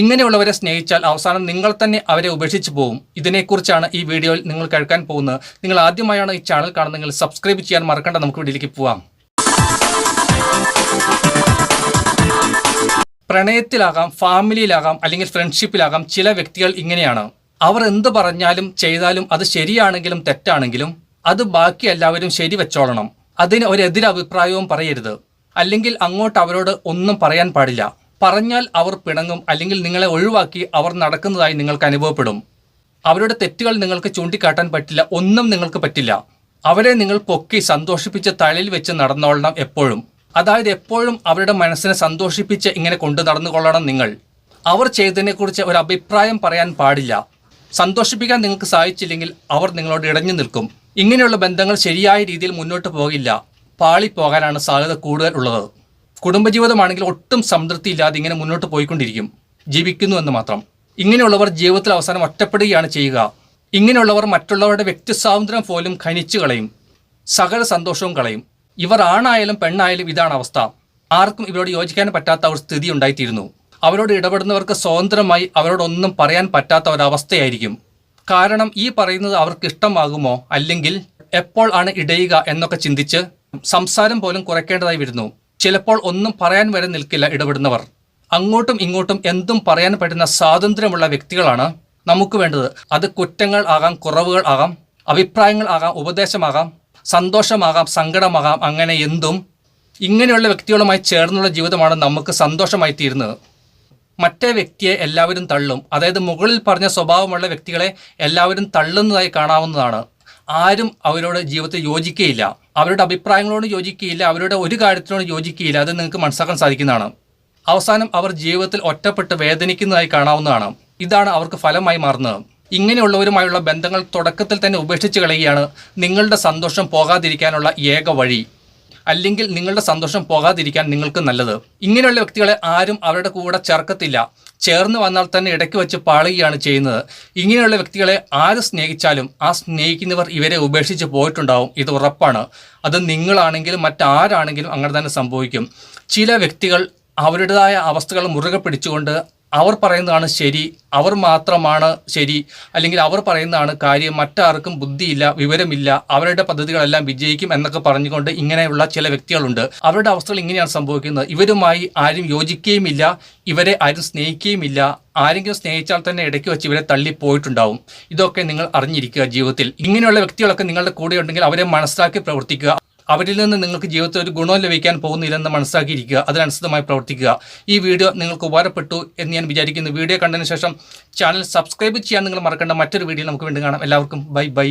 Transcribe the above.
ഇങ്ങനെയുള്ളവരെ സ്നേഹിച്ചാൽ അവസാനം നിങ്ങൾ തന്നെ അവരെ ഉപേക്ഷിച്ച് പോകും ഇതിനെക്കുറിച്ചാണ് ഈ വീഡിയോയിൽ നിങ്ങൾ കേൾക്കാൻ പോകുന്നത്. നിങ്ങൾ ആദ്യമായാണ് ഈ ചാനൽ കാണുന്നെങ്കിൽ സബ്സ്ക്രൈബ് ചെയ്യാൻ മറക്കണ്ട. നമുക്ക് വീഡിയോയിലേക്ക് പോവാം. പ്രണയത്തിലാകാം ഫാമിലിയിലാകാം അല്ലെങ്കിൽ ഫ്രണ്ട്ഷിപ്പിലാകാം ചില വ്യക്തികൾ ഇങ്ങനെയാണ്. അവർ എന്ത് പറഞ്ഞാലും ചെയ്താലും അത് ശരിയാണെങ്കിലും തെറ്റാണെങ്കിലും അത് ബാക്കി എല്ലാവരും ശരി വെച്ചോളണം. അതിന് ഒരു എതിരഭിപ്രായവും പറയരുത്. അല്ലെങ്കിൽ അങ്ങോട്ട് അവരോട് ഒന്നും പറയാൻ പാടില്ല. പറഞ്ഞാൽ അവർ പിണങ്ങും അല്ലെങ്കിൽ നിങ്ങളെ ഒഴിവാക്കി അവർ നടക്കുന്നതായി നിങ്ങൾക്ക് അനുഭവപ്പെടും. അവരുടെ തെറ്റുകൾ നിങ്ങൾക്ക് ചൂണ്ടിക്കാട്ടാൻ പറ്റില്ല ഒന്നും നിങ്ങൾക്ക് പറ്റില്ല. അവരെ നിങ്ങൾ പൊക്കി സന്തോഷിപ്പിച്ച് തലയിൽ വെച്ച് നടന്നോളണം എപ്പോഴും. അതായത് എപ്പോഴും അവരുടെ മനസ്സിനെ സന്തോഷിപ്പിച്ച് ഇങ്ങനെ കൊണ്ടു നടന്നുകൊള്ളണം നിങ്ങൾ. അവർ ചെയ്തതിനെക്കുറിച്ച് ഒരു അഭിപ്രായം പറയാൻ പാടില്ല. സന്തോഷിപ്പിക്കാൻ നിങ്ങൾക്ക് സാധിച്ചില്ലെങ്കിൽ അവർ നിങ്ങളോട് ഇടഞ്ഞു നിൽക്കും. ഇങ്ങനെയുള്ള ബന്ധങ്ങൾ ശരിയായ രീതിയിൽ മുന്നോട്ട് പോകില്ല. പാളിപ്പോകാനാണ് സാധ്യത കൂടുതൽ ഉള്ളത്. കുടുംബജീവിതമാണെങ്കിൽ ഒട്ടും സംതൃപ്തി ഇല്ലാതെ ഇങ്ങനെ മുന്നോട്ട് പോയിക്കൊണ്ടിരിക്കും. ജീവിക്കുന്നു എന്ന് മാത്രം. ഇങ്ങനെയുള്ളവർ ജീവിതത്തിൽ അവസാനം ഒറ്റപ്പെടുകയാണ് ചെയ്യുക. ഇങ്ങനെയുള്ളവർ മറ്റുള്ളവരുടെ വ്യക്തി സ്വാതന്ത്ര്യം പോലും ഖനിച്ചു കളയും. സകല സന്തോഷവും കളയും. ഇവർ ആണായാലും പെണ്ണായാലും ഇതാണ് അവസ്ഥ. ആർക്കും ഇവരോട് യോജിക്കാൻ പറ്റാത്ത ഒരു സ്ഥിതി ഉണ്ടായിത്തീരുന്നു. അവരോട് ഇടപെടുന്നവർക്ക് സ്വതന്ത്രമായി അവരോടൊന്നും പറയാൻ പറ്റാത്ത ഒരവസ്ഥയായിരിക്കും കാരണം ഈ പറയുന്നത് അവർക്ക് ഇഷ്ടമാകുമോ? അല്ലെങ്കിൽ എപ്പോൾ ആണ് ഇടയുക എന്നൊക്കെ ചിന്തിച്ച് സംസാരം പോലും കുറയ്ക്കേണ്ടതായി വരുന്നു. ചിലപ്പോൾ ഒന്നും പറയാൻ വരെ നിൽക്കില്ല ഇടപെടുന്നവർ. അങ്ങോട്ടും ഇങ്ങോട്ടും എന്തും പറയാൻ പറ്റുന്ന സ്വാതന്ത്ര്യമുള്ള വ്യക്തികളാണ് നമുക്ക് വേണ്ടത്. അത് കുറ്റങ്ങൾ ആകാം കുറവുകൾ ആകാം അഭിപ്രായങ്ങൾ ആകാം ഉപദേശമാകാം സന്തോഷമാകാം സങ്കടമാകാം അങ്ങനെ എന്തും. ഇങ്ങനെയുള്ള വ്യക്തികളുമായി ചേർന്നുള്ള ജീവിതമാണ് നമുക്ക് സന്തോഷമായി തീരുന്നത്. മറ്റേ വ്യക്തിയെ എല്ലാവരും തള്ളും. അതായത് മുകളിൽ പറഞ്ഞ സ്വഭാവമുള്ള വ്യക്തികളെ എല്ലാവരും തള്ളുന്നതായി കാണാവുന്നതാണ്. ആരും അവരോട് ജീവിതത്തിൽ യോജിക്കുകയില്ല അവരുടെ അഭിപ്രായങ്ങളോട് യോജിക്കുകയില്ല അവരുടെ ഒരു കാര്യത്തിനോട് യോജിക്കുകയില്ല അത് നിങ്ങൾക്ക് മനസ്സിലാക്കാൻ സാധിക്കുന്നതാണ്. അവസാനം അവർ ജീവിതത്തിൽ ഒറ്റപ്പെട്ട് വേദനിക്കുന്നതായി കാണാവുന്നതാണ്. ഇതാണ് അവർക്ക് ഫലമായി മാറുന്നത്. ഇങ്ങനെയുള്ളവരുമായുള്ള ബന്ധങ്ങൾ തുടക്കത്തിൽ തന്നെ ഉപേക്ഷിച്ച് കളയുകയാണ് നിങ്ങളുടെ സന്തോഷം പോകാതിരിക്കാനുള്ള ഏക വഴി. അല്ലെങ്കിൽ നിങ്ങളുടെ സന്തോഷം പോകാതിരിക്കാൻ നിങ്ങൾക്ക് നല്ലത്. ഇങ്ങനെയുള്ള വ്യക്തികളെ ആരും അവരുടെ കൂടെ ചേർക്കത്തില്ല. ചേർന്ന് വന്നാൽ തന്നെ ഇടയ്ക്ക് വെച്ച് പാളുകയാണ് ചെയ്യുന്നത്. ഇങ്ങനെയുള്ള വ്യക്തികളെ ആര് സ്നേഹിച്ചാലും ആ സ്നേഹിക്കുന്നവർ ഇവരെ ഉപേക്ഷിച്ച് പോയിട്ടുണ്ടാവും. ഇത് ഉറപ്പാണ്. അത് നിങ്ങളാണെങ്കിലും മറ്റാരാണെങ്കിലും അങ്ങനെ തന്നെ സംഭവിക്കും. ചില വ്യക്തികൾ അവരുടേതായ അവസ്ഥകൾ മുറുകെ പിടിച്ചുകൊണ്ട് അവർ പറയുന്നതാണ് ശരി അവർ മാത്രമാണ് ശരി അല്ലെങ്കിൽ അവർ പറയുന്നതാണ് കാര്യം മറ്റാർക്കും ബുദ്ധിയില്ല വിവരമില്ല അവരുടെ പദ്ധതികളെല്ലാം വിജയിക്കും എന്നൊക്കെ പറഞ്ഞുകൊണ്ട് ഇങ്ങനെയുള്ള ചില വ്യക്തികളുണ്ട്. അവരുടെ അവസ്ഥകൾ ഇങ്ങനെയാണ് സംഭവിക്കുന്നത്. ഇവരുമായി ആരും യോജിക്കുകയുമില്ല ഇവരെ ആരും സ്നേഹിക്കുകയുമില്ല. ആരെങ്കിലും സ്നേഹിച്ചാൽ തന്നെ ഇടയ്ക്ക് വെച്ച് ഇവരെ തള്ളി പോയിട്ടുണ്ടാവും. ഇതൊക്കെ നിങ്ങൾ അറിഞ്ഞിരിക്കുക ജീവിതത്തിൽ. ഇങ്ങനെയുള്ള വ്യക്തികളൊക്കെ നിങ്ങളുടെ കൂടെ ഉണ്ടെങ്കിൽ അവരെ മനസ്സിലാക്കി പ്രവർത്തിക്കുക. അവരിൽ നിന്ന് നിങ്ങൾക്ക് ജീവിതത്തിൽ ഒരു ഗുണവും ലഭിക്കാൻ പോകുന്നില്ലെന്ന് മനസ്സിലാക്കിയിരിക്കുക. അതിനനുസൃതമായി പ്രവർത്തിക്കുക. ഈ വീഡിയോ നിങ്ങൾക്ക് ഉപകാരപ്പെട്ടു എന്ന് ഞാൻ വിചാരിക്കുന്നു. വീഡിയോ കണ്ടതിന് ശേഷം ചാനൽ സബ്സ്ക്രൈബ് ചെയ്യാൻ നിങ്ങൾ മറക്കേണ്ട മറ്റൊരു വീഡിയോ നമുക്ക് വീണ്ടും കാണാം. എല്ലാവർക്കും ബൈ ബൈ.